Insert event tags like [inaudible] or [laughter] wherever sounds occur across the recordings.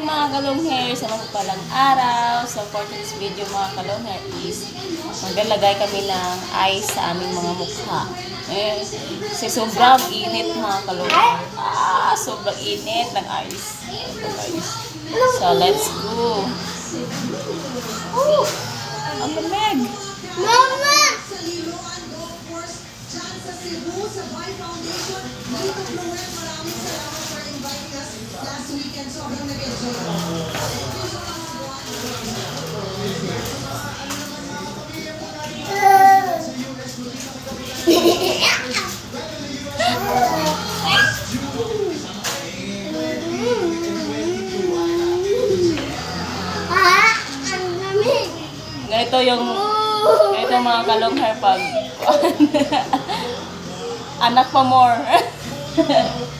mga kalong hair, sa mga palang araw. So for this video mga kalong hair is maglalagay kami ng ice sa aming mga mukha. Eh, kasi sobrang init mga kalong hair. Ah, sobrang init ng ice. So let's go. Oh, ang lamig. Mama! Ah, ang lamig. Ganito yung ganito mga kalong hair pag [laughs] anak pa more. [laughs]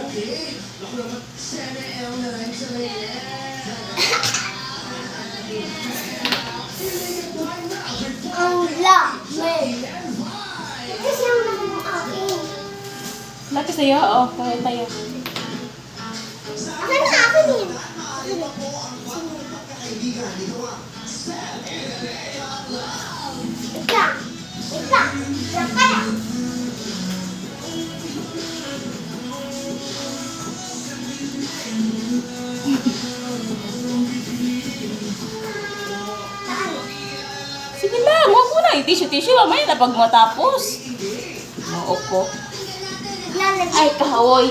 Ang lamig! Kasi ang naman ang akin. Lapis sa'yo? Oo, kaya tayo. Akin na akin yun. Wait lang. Wait Sige lang, huwag mo na. Tissue-tissue, mamaya na pag matapos. Maupo. Lalagyan. Ay, kahawoy.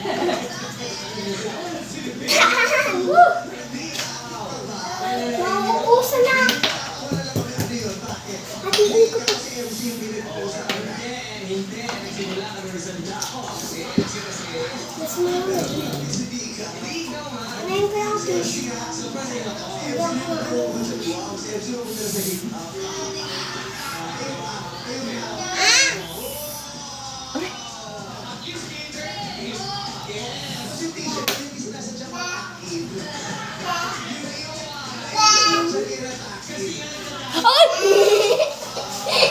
Nauubusan to. Mas marami. Ngayon ko yung fish. Hindi ako ano. Ah! Matapang.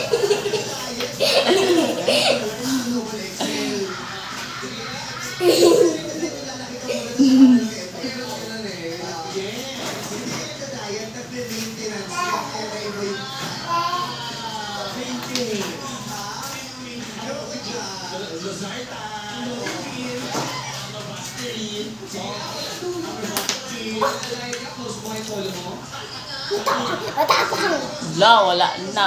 Wala, wala na.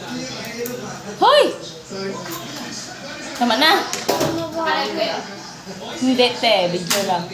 Hoy! Tama na. Hindi, te. Video lang.